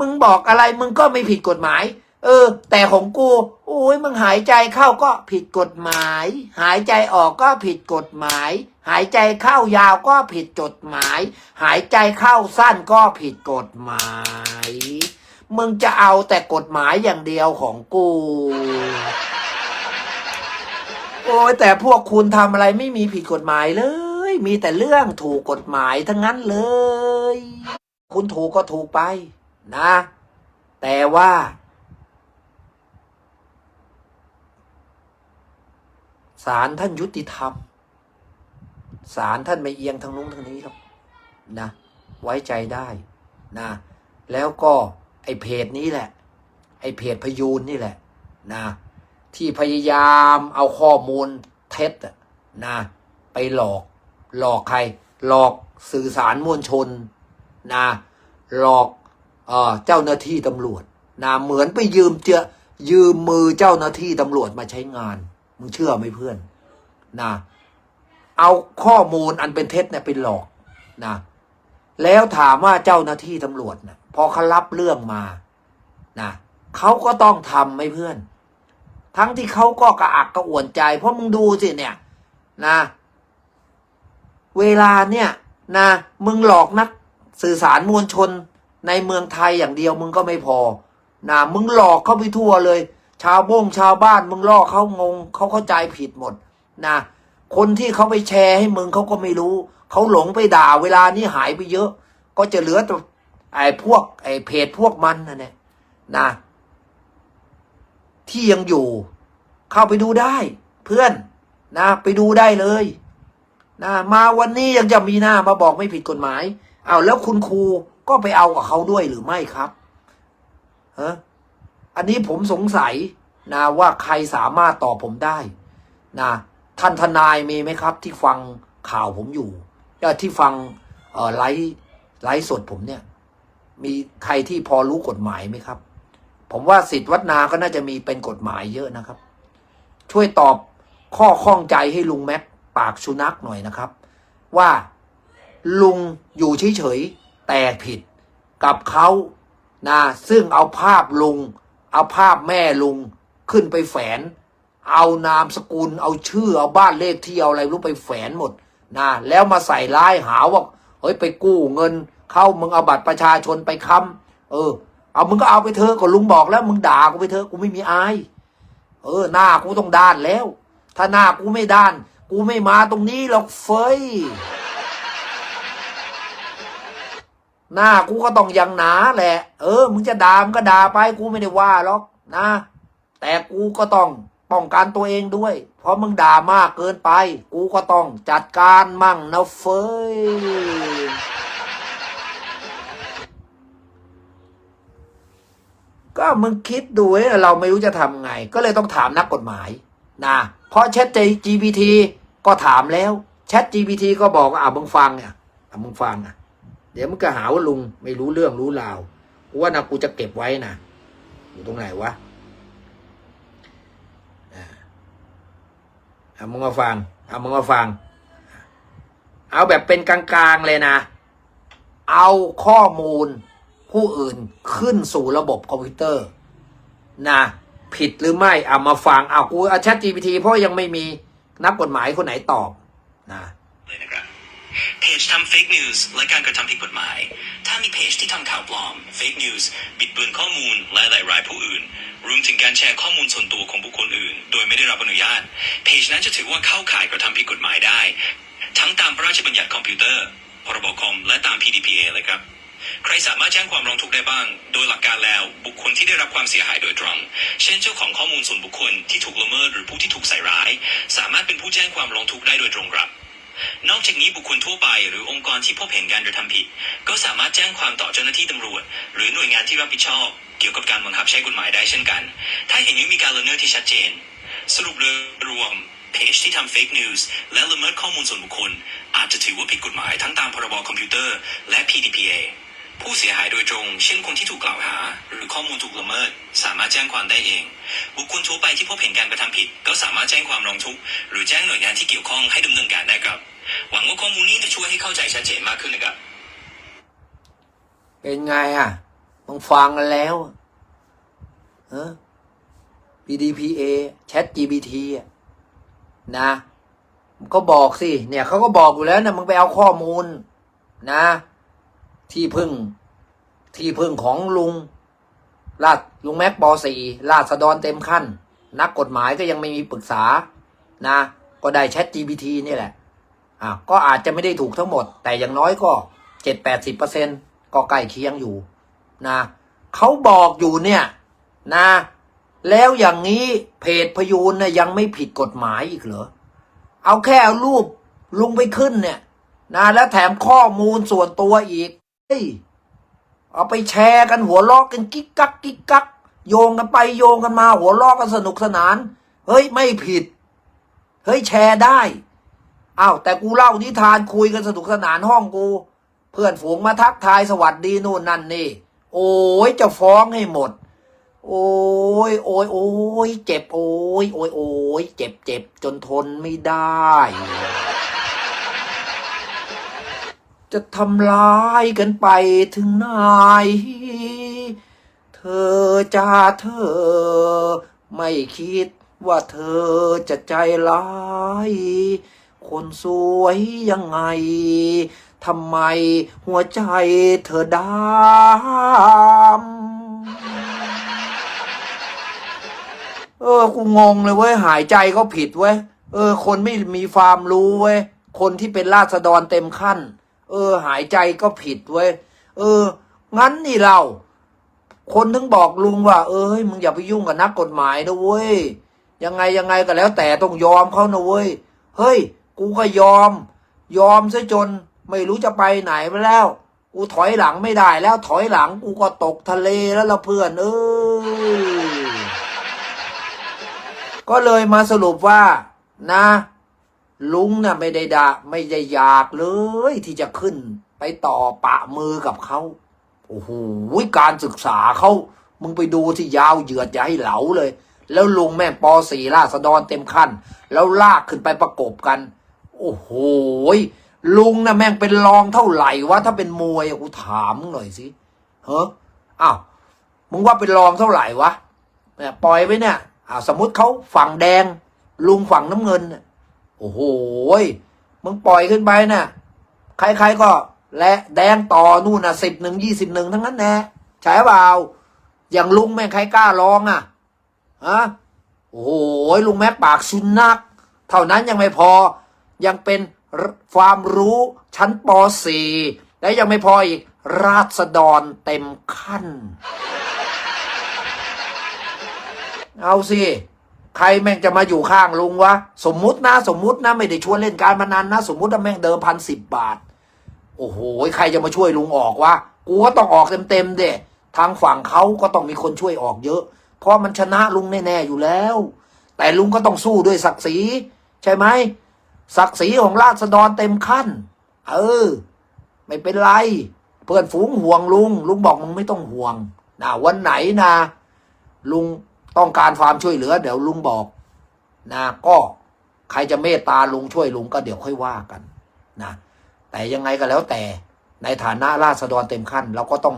มึงบอกอะไรมึงก็ไม่ผิดกฎหมาย เออ แต่ของกูโอ้ยมึงหายใจเข้าก็ผิดกฎหมาย หายใจออกก็ผิดกฎหมาย หายใจเข้ายาวก็ผิดกฎหมาย หายใจเข้าสั้นก็ผิดกฎหมาย มึงจะเอาแต่กฎหมายอย่างเดียวของกูโอ้ยแต่พวกคุณทำอะไรไม่มีผิดกฎหมายเลย มีแต่เรื่องถูกกฎหมายทั้งนั้นเลย คุณถูกก็ถูกไป นะ แต่ว่า ศาลท่านยุติธรรม ศาลท่านไม่เอียงทางนู้นทางนี้หรอกนะ ไว้ใจได้นะ แล้วก็ไอ้เพจนี้แหละ ไอ้เพจพยูนนี่แหละนะที่พยายามเอาข้อมูลเท็จนะไปหลอก หลอกใคร หลอกสื่อสารมวลชนนะหลอก เจ้าหน้าที่ตำรวจนะเหมือนไปยืมเจอยืมมือเจ้าหน้าที่ตำรวจมาใช้งานมึงเชื่อไหมเพื่อนนะเอาข้อมูลอันเป็นเท็จเนี่ยไปหลอกนะแล้วถามว่าเจ้าหน้าที่ตำรวจนะพอเขารับเรื่องมานะเขาก็ต้องทำไหมเพื่อน ทั้งที่เขาก็กระอักกระอ่วนใจ เพราะมึงดูสิเนี่ยนะ เวลาเนี่ยนะมึงหลอกนักสื่อสารมวลชน ในเมืองไทยอย่างเดียวมึงก็ไม่พอนะมึงหลอกเข้าไปทั่วเลย ชาวบ้งชาวบ้านมึงล่อกเขางงเขาเข้าใจผิดหมดนะคนที่เขาไปแชร์ให้มึงเขาก็ไม่รู้ เขาหลงไปด่าเวลานี้หายไปเยอะ ก็จะเหลือแต่ไอ้พวกไอ้เพจพวกมันนะเนี่ยนะที่ยังอยู่ เข้าไปดูได้ เพื่อนนะไปดูได้เลยนะมาวันนี้ยังจะมีหน้ามาบอกไม่ผิดกฎหมายเอาแล้วคุณครู ก็ไปเอากับเขาด้วยหรือไม่ครับฮะอันนี้ผมสงสัยนะว่าใครสามารถตอบผมได้นะท่านทนายมีไหมครับ ที่ฟังข่าวผมอยู่ที่ฟังไลฟ์ไลฟ์สดผมเนี่ย มีใครที่พอรู้กฎหมายไหมครับ ผมว่าสิทธิ์วัดนาก็น่าจะมีเป็นกฎหมายเยอะนะครับ ช่วยตอบข้อข้องใจให้ลุงแม็กปากสุนัขหน่อยนะครับ ว่าลุงอยู่เฉย แต่ผิดกับเขานะซึ่งเอาภาพลุง เอาภาพแม่ลุงขึ้นไปแฝน เอานามสกุล เอาชื่อเอาบ้านเลขที่เอาอะไรรู้ไปแฝนหมดนะแล้วมาใส่ร้ายหาว่าเฮ้ยไปกู้เงิน เข้ามึงเอาบัตรประชาชนไปค้ำเออ เอามึงก็เอาไปเถอะก็ลุงบอกแล้ว มึงด่ากูไปเถอะกูไม่มีอายเออ หน้ากูต้องด้านแล้ว ถ้าหน้ากูไม่ด้าน กูไม่มาตรงนี้หรอกเฟย หน้ากูก็ต้องย่างหนาแหละ เออ มึงจะด่ามึงก็ด่าไปกูไม่ได้ว่าหรอกนะ แต่กูก็ต้องป้องกันตัวเองด้วย เพราะมึงด่ามากเกินไป กูก็ต้องจัดการมั่งนะเฟยก็มึงคิดดูเอ้ยเราไม่รู้จะทำไง ก็เลยต้องถามนักกฎหมายนะเพราะ Chat GPT ก็ถามแล้ว Chat GPT ก็บอกว่าอะมึงฟังอะอะมึงฟังอะ เดี๋ยวมึงก็หาว่าลุงไม่รู้เรื่องรู้ราวกูว่านะกูจะเก็บไว้นะอยู่ตรงไหนวะอะอะมึงมาฟังเอามึงมาฟัง เอาแบบเป็นกลางๆเลยนะ เอาข้อมูลผู้อื่นขึ้นสู่ระบบคอมพิวเตอร์ นะ ผิดหรือไม่เอามาฟังเอากูเอา Chat GPT เพราะยังไม่มีนักกฎหมายคนไหนตอบนะ เลยนะครับเพ จทำเฟกนิวส์และการกระทำผิดกฎหมาย ถ้ามีเพจที่ทำข่าวปลอมเฟกนิวส์บิดเบือนข้อมูลและหลายรายผู้อื่น รวมถึงการแชร์ข้อมูลส่วนตัวของบุคคลอื่น โดยไม่ได้รับอนุญาต เพจนั้นจะถือว่าเข้าข่ายกระทำผิดกฎหมายได้ ทั้งตามพระราชบัญญัติคอมพิวเตอร์ พรบคอม และตาม PDPA เลยครับใครสามารถแจ้งความร้องทุกข์ได้บ้าง โดยหลักการแล้วบุคคลที่ได้รับความเสียหายโดยตรง เช่นเจ้าของข้อมูลส่วนบุคคลที่ถูกละเมิดหรือผู้ที่ถูกใส่ร้าย สามารถเป็นผู้แจ้งความร้องทุกข์ได้โดยตรงครับ นอกจากนี้บุคคลทั่วไปหรือองค์กรที่พบเห็นการกระทำผิด ก็สามารถแจ้งความต่อเจ้าหน้าที่ตำรวจ หรือหน่วยงานที่รับผิดชอบ เกี่ยวกับการบังคับใช้กฎหมายได้เช่นกัน ถ้าเห็นว่ามีการละเมิดที่ชัดเจน สรุปโดยรวมเพจที่ทำเฟกนิวส์และละเมิดข้อมูลส่วนบุคคล อาจจะถือว่าผิดกฎหมายทั้งตามพรบคอมพิวเตอร์และ PDPA ผู้เสียหายโดยตรง เช่นคนที่ถูกกล่าวหา หรือข้อมูลถูกละเมิด สามารถแจ้งความได้เอง บุคคลทั่วไปที่พบเห็นการกระทำผิด ก็สามารถแจ้งความร้องทุกข์หรือแจ้งหน่วยงานที่เกี่ยวข้องให้ดำเนินการได้ครับ หวังว่าข้อมูลนี้จะช่วยให้เข้าใจชัดเจนมากขึ้นนะครับ เป็นไงอะมึงฟังกันแล้วเออ PDPA Chat GPT อะนะก็บอกสิ เนี่ยเขาก็บอกอยู่แล้วนะมึงไปเอาข้อมูล นะ ที่พึ่ง ที่พึ่งของลุงลาดลุงแม็กปสี่ลาดสะดอนเต็มขั้น นักกฎหมายก็ยังไม่มีปรึกษานะ ก็ได้ Chat GPT นี่แหละอะก็อาจจะไม่ได้ถูกทั้งหมด แต่อย่างน้อยก็เจ็ดแปดสิบเปอร์เซ็นก็ใกล้เคียงอยู่นะเขาบอกอยู่เนี่ยนะ แล้วอย่างนี้เพจพยูนนี่ยยังไม่ผิดกฎหมายอีกเหรอ เอาแค่เอารูปลุงไปขึ้นเนี่ยนะแล้วแถมข้อมูลส่วนตัวอีก เฮ้ยเอาไปแชร์กันหัวลอกกันกิ๊กกักกิ๊กกัก โยงกันไปโยงกันมา หัวลอกกันสนุกสนาน เฮ้ยไม่ผิด เฮ้ยแชร์ได้อ้าวแต่กูเล่านิทานคุยกันสนุกสนานห้องกู เพื่อนฝูงมาทักทายสวัสดีนู่นนั่นนี่ โอ้ยจะฟ้องให้หมด โอ้ยโอ้ยโอ้ยเจ็บโอ้ยโอ้ยโอ้ยเจ็บเจ็บจนทนไม่ได้ จะทำร้ายกันไปถึงไหนเธอจ้าเธอ ไม่คิดว่าเธอจะใจร้าย คนสวยยังไงทำไมหัวใจเธอดำเออ กูงงเลยเว้ย หายใจก็ผิดเว้ย เออ คนไม่มีความรู้เว้ย คนที่เป็นราษฎรเต็มขั้น เออ หายใจก็ผิดเว้ยเออ งั้นนี่เรา คนถึงบอกลุงว่า เอ้ยมึงอย่าไปยุ่งกับนักกฎหมายนะเว้ยยังไงยังไงก็แล้ว แต่ต้องยอมเขานะเว้ยเฮ้ย กูก็ยอม ยอมซะจน ไม่รู้จะไปไหนไปแล้วกูถอยหลังไม่ได้แล้วถอยหลังกูก็ตกทะเลแล้วละเพื่อนเออก็เลยมาสรุปว่า นะ ลุงน่ะไม่ได้ดาไม่ได้อยากเลย ที่จะขึ้น ไปต่อปะมือกับเขาโอ้โหการศึกษาเขามึงไปดูที่ยาวเหยือดอย่าให้เหลาเลย แล้วลุงแม่งปอสี่ราษฎรเต็มขั้น แล้วลากขึ้นไปประกบกัน โอ้โหลุงน่ะแม่งเป็นรองเท่าไหร่วะถ้าเป็นมวยกูถามหน่อยสิเฮ้ออ้าวมึงว่าเป็นรองเท่าไหร่วะเนี่ยปล่อยไว้เนี่ยอ้าวสมมติเขาฝั่งแดง ลุงฝั่งน้ำเงินน่ะ โอ้โหมึงปล่อยขึ้นไปน่ะ ใครๆก็และแดงต่อนู่นน่ะสิบหนึ่งยี่สิบหนึ่งทั้งนั้นแน่ใช่เปล่าอย่างลุงแม่งใครกล้าลองอะฮะโอ้โหลุงแม่ปากชุนนัก เท่านั้นยังไม่พอ ยังเป็นความรู้ชั้นป .4 และยังไม่พออีก ราษฎรเต็มขั้น เอาสิ ใครแม่งจะมาอยู่ข้างลุงวะ สมมุตินะสมมุตินะไม่ได้ชวนเล่นการพนันนะ สมมุติว่าแม่งเดิมพันสิบบาท โอ้โหใครจะมาช่วยลุงออกวะกูก็ต้องออกเต็มๆเด้ทางฝั่งเขาก็ต้องมีคนช่วยออกเยอะ เพราะมันชนะลุงแน่ๆอยู่แล้ว แต่ลุงก็ต้องสู้ด้วยศักดิ์ศรีใช่ไหมศักดิ์ศรีของราษฎรเต็มขั้น เออ ไม่เป็นไร เพื่อนฝูงห่วงลุง ลุงบอกมึงไม่ต้องห่วงนะวันไหนนะลุง ต้องการความช่วยเหลือ เดี๋ยวลุงบอกนะก็ใครจะเมตตาลุงช่วยลุงก็เดี๋ยวค่อยว่ากันนะแต่ยังไงก็แล้วแต่ในฐานะราษฎรเต็มขั้น เราก็ต้อง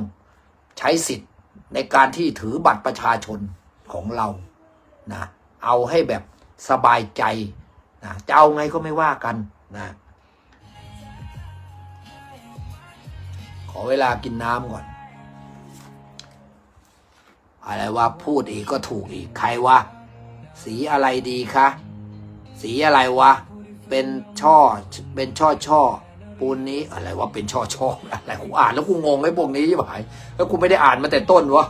ใช้สิทธิ์ในการที่ถือบัตรประชาชนของเรานะเอาให้แบบสบายใจนะจะเอาไงก็ไม่ว่ากันนะขอเวลากินน้ำก่อน อะไรวะพูดอีกก็ถูกอีกใครวะสีอะไรดีคะสีอะไรวะเป็นช่อเป็นช่อช่อปูนนี้อะไรวะเป็นช่อช่ออะไรกูอ่านแล้วกูงงไอ้พวกนี้ยี่หายแล้วกูไม่ได้อ่านมาแต่ต้นวะ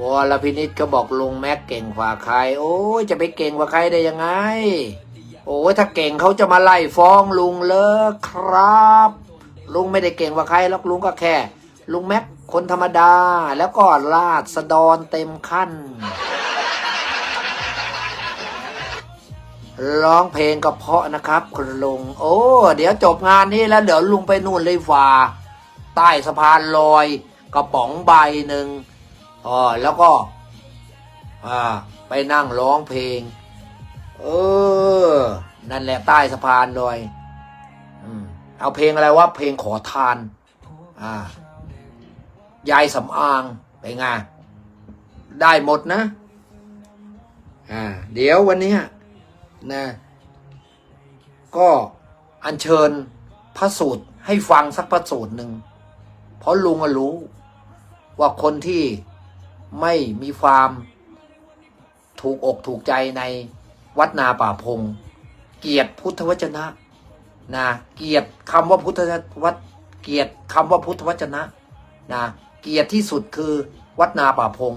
วรพินิษก็บอกลุงแม็กเก่งกว่าใคร โอ้ยจะไปเก่งกว่าใครได้ยังไง โอ้ยถ้าเก่งเขาจะมาไล่ฟ้องลุงเลยครับ ลุงไม่ได้เก่งกว่าใครหรอกลุงก็แค่ ลุงแม็กคนธรรมดา แล้วก็ลาดสะดอนเต็มขั้นร้องเพลงก็เพาะนะครับ คุณลุง โอ้ เดี๋ยวจบงานนี้แล้วเดี๋ยวลุงไปนู่นเลยฝ่า ใต้สะพานลอย กระป๋องใบหนึ่ง อ๋อแล้วก็อ่าไปนั่งร้องเพลง เออ นั่นแหละใต้สะพานลอยอืมเอาเพลงอะไรวะเพลงขอทาน อ่ายายสำอางไปไงได้หมดนะ อ่า เดี๋ยววันนี้นะ ก็อัญเชิญพระสูตรให้ฟังสักพระสูตรหนึ่ง เพราะลุงอะรู้ว่าคนที่ ไม่มีความถูกอกถูกใจในวัดนาป่าพง เกียรติพุทธวจนะนะเกียรติคำว่าพุทธวัดเกียรติคำว่าพุทธวจนะนะเกียรติที่สุดคือวัดนาป่าพง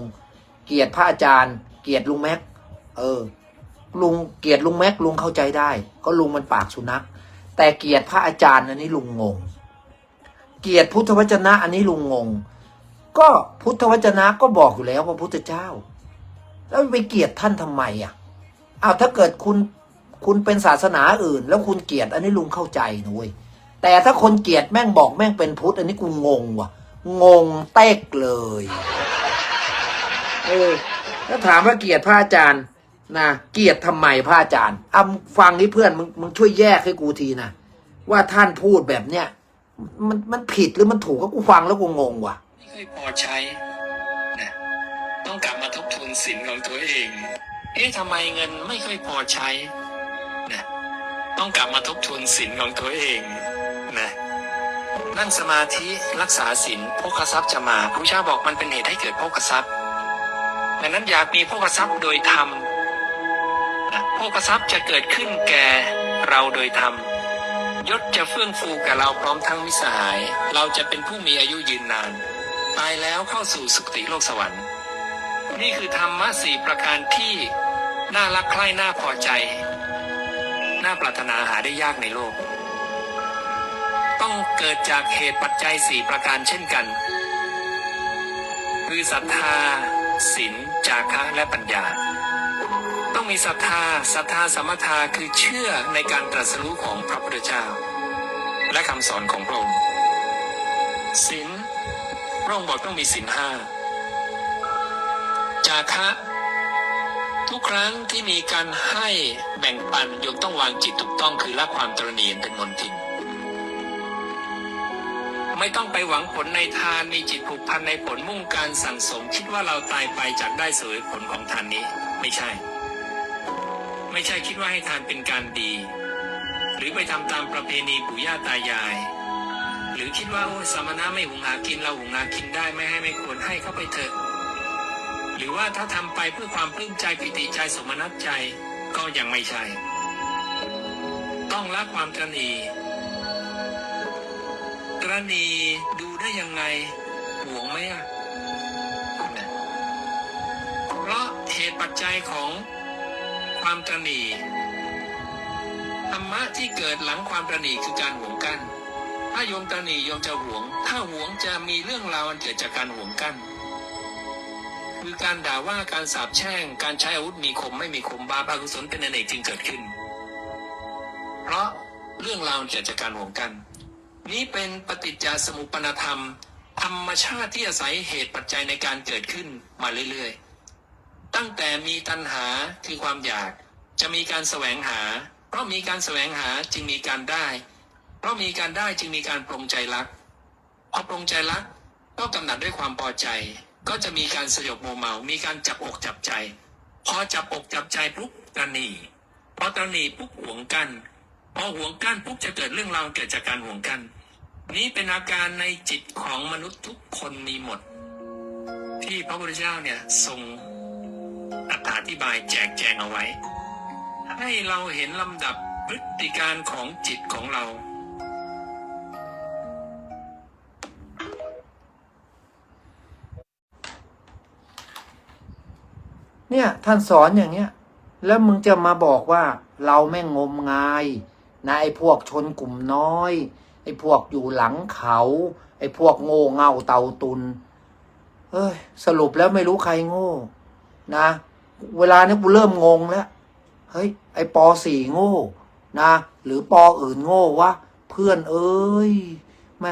เกียรติพระอาจารย์ เกียรติลุงแม็กเออลุงเกียรติลุงแม็กลุงเข้าใจได้ ก็ลุงมันปากสุนัข แต่เกียรติพระอาจารย์อันนี้ลุงงง เกียรติพุทธวจนะอันนี้ลุงงง ก็พุทธวจนะก็บอกอยู่แล้วว่าพุทธเจ้า แล้วไปเกลียดท่านทำไมอะอ้าวถ้าเกิดคุณคุณเป็นศาสนาอื่น แล้วคุณเกลียดอันนี้ลุงเข้าใจนุ้ยแต่ถ้าคนเกลียดแม่งบอกแม่งเป็นพุทธ อันนี้กูงงว่ะ งงเต๊กเลยเออแล้วถามว่าเกลียดพระอาจารย์นะเกลียดทำไมพระอาจารย์อะมึงฟังนี่เพื่อนมึงมึงช่วยแยกให้กูทีนะว่าท่านพูดแบบเนี้ยมันมันผิดหรือมันถูกก็กูฟังแล้วกูงงว่ะ ค่อยพอใช้นะต้องกลับมาทบทวนสินของตัวเอง เอ๊ะทำไมเงินไม่ค่อยพอใช้นะต้องกลับมาทบทวนสินของตัวเองนะนั่งสมาธิรักษาสินโภคทรัพย์จะมาพระเจ้าบอกมันเป็นเหตุให้เกิดโภคทรัพย์ดังนั้นอยากมีโภคทรัพย์โดยธรรมนะโภคทรัพย์จะเกิดขึ้นแก่เราโดยธรรมยศจะเฟื่องฟูกับเราพร้อมทั้งมิสหาย เราจะเป็นผู้มีอายุยืนนาน ตายแล้วเข้าสู่สุคติโลกสวรรค์ นี่คือธรรมะสี่ประการที่น่ารักใคร่น่าพอใจ น่าปรารถนาหาได้ยากในโลก ต้องเกิดจากเหตุปัจจัยสี่ประการเช่นกัน คือศรัทธาศีลจาคะและปัญญา ต้องมีศรัทธาศรัทธาสมถาคือเชื่อในการตรัสรู้ของพระพุทธเจ้า และคำสอนของพระองค์ศีล ระองค์บอกต้องมีศีลห้าจาคะทุกครั้งที่มีการให้แบ่งปันโยมต้องวางจิตถูกต้องคือละความตรณีเป็นมนทิน ไม่ต้องไปหวังผลในทานมีจิตผูกพันในผลมุ่งการสั่งสม คิดว่าเราตายไปจากได้สวยผลของทานนี้ ไม่ใช่ ไม่ใช่คิดว่าให้ทานเป็นการดี หรือไปทำตามประเพณีปู่ย่าตายาย หรือคิดว่าโอ้ยสมณะไม่หุงหากินเราหุงหากินได้ไม่ให้ไม่ควรให้เข้าไปเถอะหรือว่าถ้าทำไปเพื่อความปลื้มใจปิติใจสมนัตใจก็ยังไม่ใช่ ต้องละความตรณีตรณีดูได้ยังไงห่วงไหมอะนะเพราะเหตุปัจจัยของความตรณีธรรมะที่เกิดหลังความตรณีคือการห่วงกัน ถ้าโยมตรณีโยมจะหวง ถ้าหวงจะมีเรื่องราวอันเกิดจากการหวงกัน คือการด่าว่าการสาปแช่ง การใช้อาวุธมีคมไม่มีคมบาปอกุศลเป็นอเนกจึงเกิดขึ้น เพราะเรื่องราวเกิดจากการหวงกัน นี้เป็นปฏิจจสมุปนธรรม ธรรมชาติที่อาศัยเหตุปัจจัยในการเกิดขึ้นมาเรื่อยๆ ตั้งแต่มีตัณหาคือความอยาก จะมีการแสวงหา เพราะมีการแสวงหาจึงมีการได้ เพราะมีการได้จึงมีการปรงใจรักพอปรงใจรักก็กำหนัดด้วยความพอใจ ก็จะมีการสยบโมเมา มีการจับอกจับใจ พอจับอกจับใจปุ๊บตระหนีพอตระหนีปุ๊บหวงกัน พอหวงกันปุ๊บจะเกิดเรื่องราวเกิดจากการหวงกัน นี้เป็นอาการในจิตของมนุษย์ทุกคนมีหมด ที่พระพุทธเจ้าเนี่ยทรงอธิบายแจกแจงเอาไว้ ให้เราเห็นลำดับพฤติการของจิตของเรา เนี่ย ท่านสอนอย่างเนี้ย แล้วมึงจะมาบอกว่า เราแม่งงมงายนะไอ้พวกชนกลุ่มน้อย ไอ้พวกอยู่หลังเขา ไอ้พวกโง่เง่าเตาตุนเฮ้ยสรุปแล้วไม่รู้ใครโง่ นะ เวลานี้กูเริ่มงงแล้วเฮ้ยไอ้ปอสี่โง่ นะ หรือปออื่นโง่วะเพื่อนเอ้ยแหม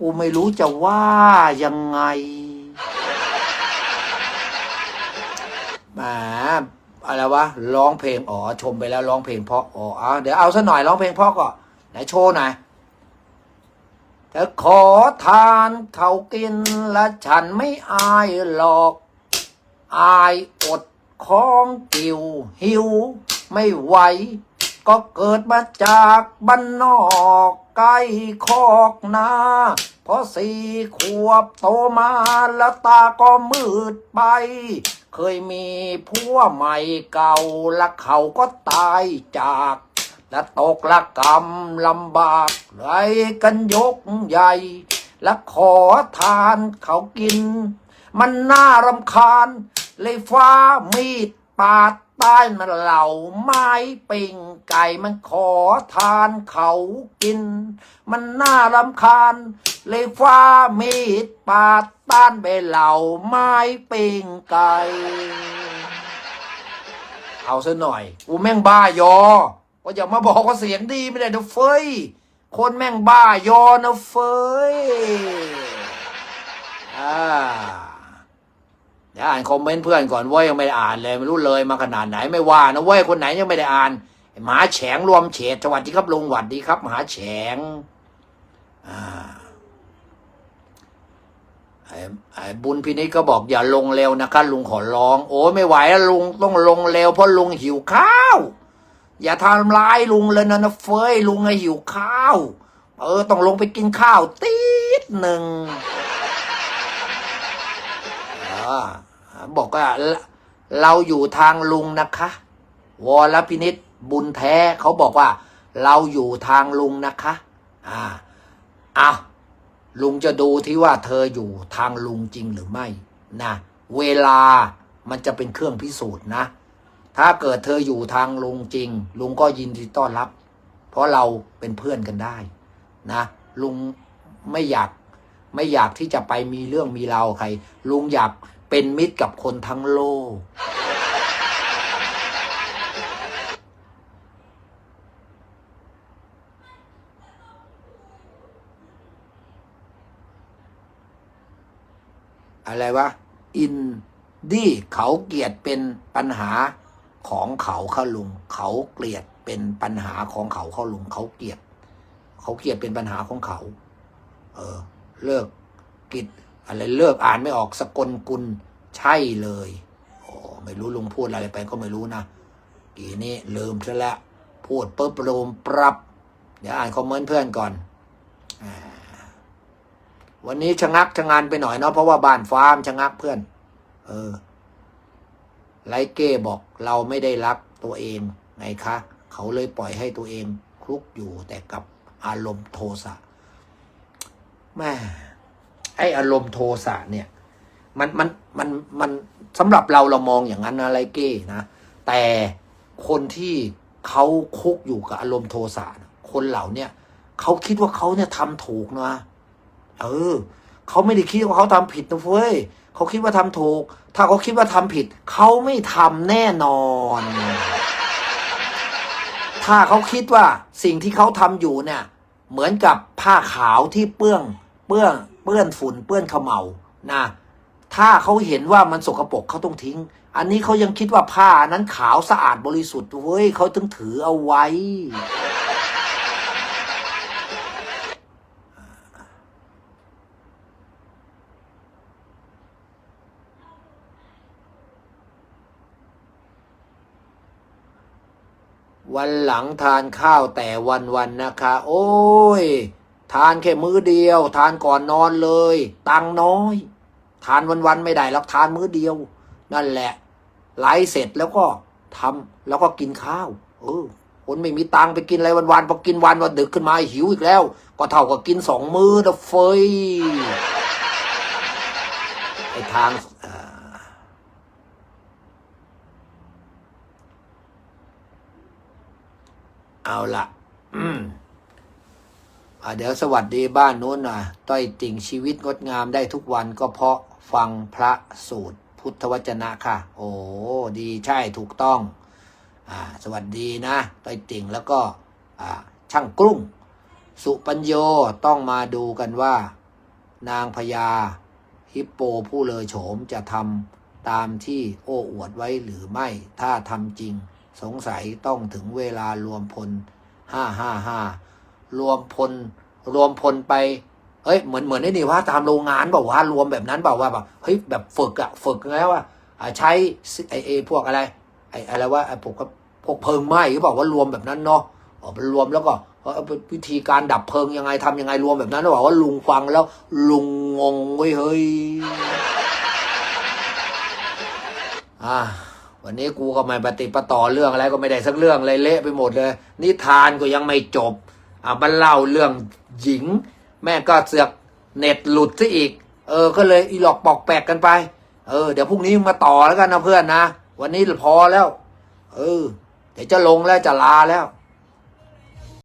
กูไม่รู้จะว่ายังไง แหมอะไรวะร้องเพลงอ๋อชมไปแล้วร้องเพลงเพราะอ๋อเดี๋ยวเอาซะหน่อยร้องเพลงเพราะก่อนไหนโชว์หน่อยจะขอทานเขากินและฉันไม่อายหรอก อายอดของกิวหิว ไม่ไหว ก็เกิดมาจากบ้านนอกใกล้คอกนาพอสี่ขวบโตมาแล้วตาก็มืดไป เคยมีผัวใหม่เก่าและเขาก็ตายจาก และตกละกรรมลำบากไรกันยกใหญ่ และขอทานเขากิน มันน่ารำคาญ เลยฟ้ามีดปาดใต้มันเหล่าไม้ปิ่งไก่มันขอทานเขากิน มันน่ารำคาญ เลยฟ้ามีดปาด ต้านไปเหล่าไม้ปิงไก่เอาซะหน่อยกูแม่งบ้ายอ ก็อย่ามาบอกว่าเสียงดีไม่ได้นะเฟยคนแม่งบ้ายอนะเฟยอ่าเดี๋ยวอ่านคอมเมนต์เพื่อนก่อนเว้ยยังไม่ได้อ่านเลยไม่รู้เลยมาขนาดไหนไม่ว่านะเว้ยคนไหนยังไม่ได้อ่านหมาแฉงรวมเฉดสวัสดีครับลุงหวัดดีครับหมาแฉงอ่า ไอ้บุญพินิจก็บอกอย่าลงเร็วนะคะลุงขอร้อง โอ้ไม่ไหวแล้วลุงต้องลงเร็วเพราะลุงหิวข้าว อย่าทำร้ายลุงเลยนะนะเฟยลุงไงหิวข้าว เออต้องลงไปกินข้าวติดหนึ่งอบอกว่าเราอยู่ทางลุงนะคะ วรพินิษบุญแท้เขาบอกว่า เราอยู่ทางลุงนะคะ อ่าอะ ลุงจะดูที่ว่าเธออยู่ทางลุงจริงหรือไม่นะเวลามันจะเป็นเครื่องพิสูจน์นะ ถ้าเกิดเธออยู่ทางลุงจริง ลุงก็ยินดีต้อนรับ เพราะเราเป็นเพื่อนกันได้นะลุงไม่อยากไม่อยากที่จะไปมีเรื่องมีราวใคร ลุงอยากเป็นมิตรกับคนทั้งโลก อะไรวะอินดี้เขาเกลียดเป็นปัญหาของเขาเข้าลุง เขาเกลียดเป็นปัญหาของเขาเข้าลุง เขาเกลียด เขาเกลียดเป็นปัญหาของเขา เออ เลิกกิจอะไรเลิกอ่านไม่ออกสกลกุลใช่เลยโอ้ไม่รู้ลุงพูดอะไรไปก็ไม่รู้นะกีนี้ลืมซะแล้วพูดปุ๊บลมปรับ เดี๋ยวอ่านคอมเมนต์เพื่อนก่อนอา วันนี้ชะงักชะงานไปหน่อยเนาะเพราะว่าบ้านฟาร์มชะงักเพื่อน เออ ไลเก้บอกเราไม่ได้รักตัวเองไงคะ เขาเลยปล่อยให้ตัวเองคลุกอยู่แต่กับอารมณ์โทสะแม่ไออารมณ์โทสะเนี่ย มันมันมันมันสำหรับเราเรามองอย่างนั้นนะไลเก้นะแต่คนที่เขาคุกอยู่กับอารมณ์โทสะน่ะคนเหล่าเนี่ยเขาคิดว่าเขาเนี่ยทำถูกนะ เออเขาไม่ได้คิดว่าเขาทำผิดนะเว้ยเขาคิดว่าทำถูก ถ้าเขาคิดว่าทำผิด เขาไม่ทำแน่นอน ถ้าเขาคิดว่าสิ่งที่เขาทำอยู่เนี่ย เหมือนกับผ้าขาวที่เปื้องเปื้อนเปื้อนฝุ่นเปื้อนขมเหลานะถ้าเขาเห็นว่ามันสกปรกเขาต้องทิ้ง อันนี้เขายังคิดว่าผ้านั้นขาวสะอาดบริสุทธิ์เว้ยเขาถึงถือเอาไว้ วันหลังทานข้าวแต่วันวันๆนะคะ โอ้ย ทานแค่มื้อเดียว ทานก่อนนอนเลย ตังน้อย ทานวันวันๆไม่ได้หรอกทานมื้อเดียว นั่นแหละไลฟ์เสร็จแล้วก็ทำแล้วก็กินข้าว เออคนไม่มีตังไปกินอะไรวันๆพอกินวันวันดึกขึ้นมาหิวอีกแล้ว ก็เท่ากับกินสองมื้อนะเฟยไอทางเอ่อ เอาละอืมอ่าเดี๋ยวสวัสดีบ้านนู้นหน่อยต้อยติ่งชีวิตงดงามได้ทุกวันก็เพราะฟังพระสูตร พุทธวจนะค่ะ โอ้ดีใช่ถูกต้อง อ่า สวัสดีนะ ต้อยติ่งแล้วก็อ่าช่างกรุ้งสุปัญโยต้องมาดูกันว่า นางพญาฮิปโปผู้เลอโฉมจะทำตามที่โอ้อวดไว้หรือไม่ถ้าทำจริง สงสัยต้องถึงเวลารวมพลห้าห้าห้ารวมพล รวมพลไปเฮ้ยเหมือนเหมือนไอ้นี่ว่าตามโรงงานบอกว่ารวมแบบนั้นบอกว่าแบบเฮ้ยแบบฝึกอะฝึกแล้วอ่าใช้ไอเอพวกอะไรไออะไรว่าไอพวกพวกเพลิงไหม้หรือเปล่าว่ารวมแบบนั้นเนาะอ๋อรวมแล้วก็วิธีการดับเพลิงยังไงทำยังไงรวมแบบนั้นแล้วบอกว่าลุงฟังแล้ว ลุงงงเว้ยเฮ้ยอ่า วันนี้กูก็ไม่ปฏิปต่อเรื่องอะไรก็ไม่ได้สักเรื่องเลยเละไปหมดเลย นิทานก็ยังไม่จบอะบันเล่าเรื่องหญิง แม่ก็เสือกเน็ตหลุดซะอีก เออ ก็เลยอีหลอกปอกแปกกันไป เออ เดี๋ยวพรุ่งนี้มาต่อแล้วกันนะเพื่อนนะ วันนี้พอแล้ว เออ เดี๋ยวจะลงแล้วจะลาแล้ว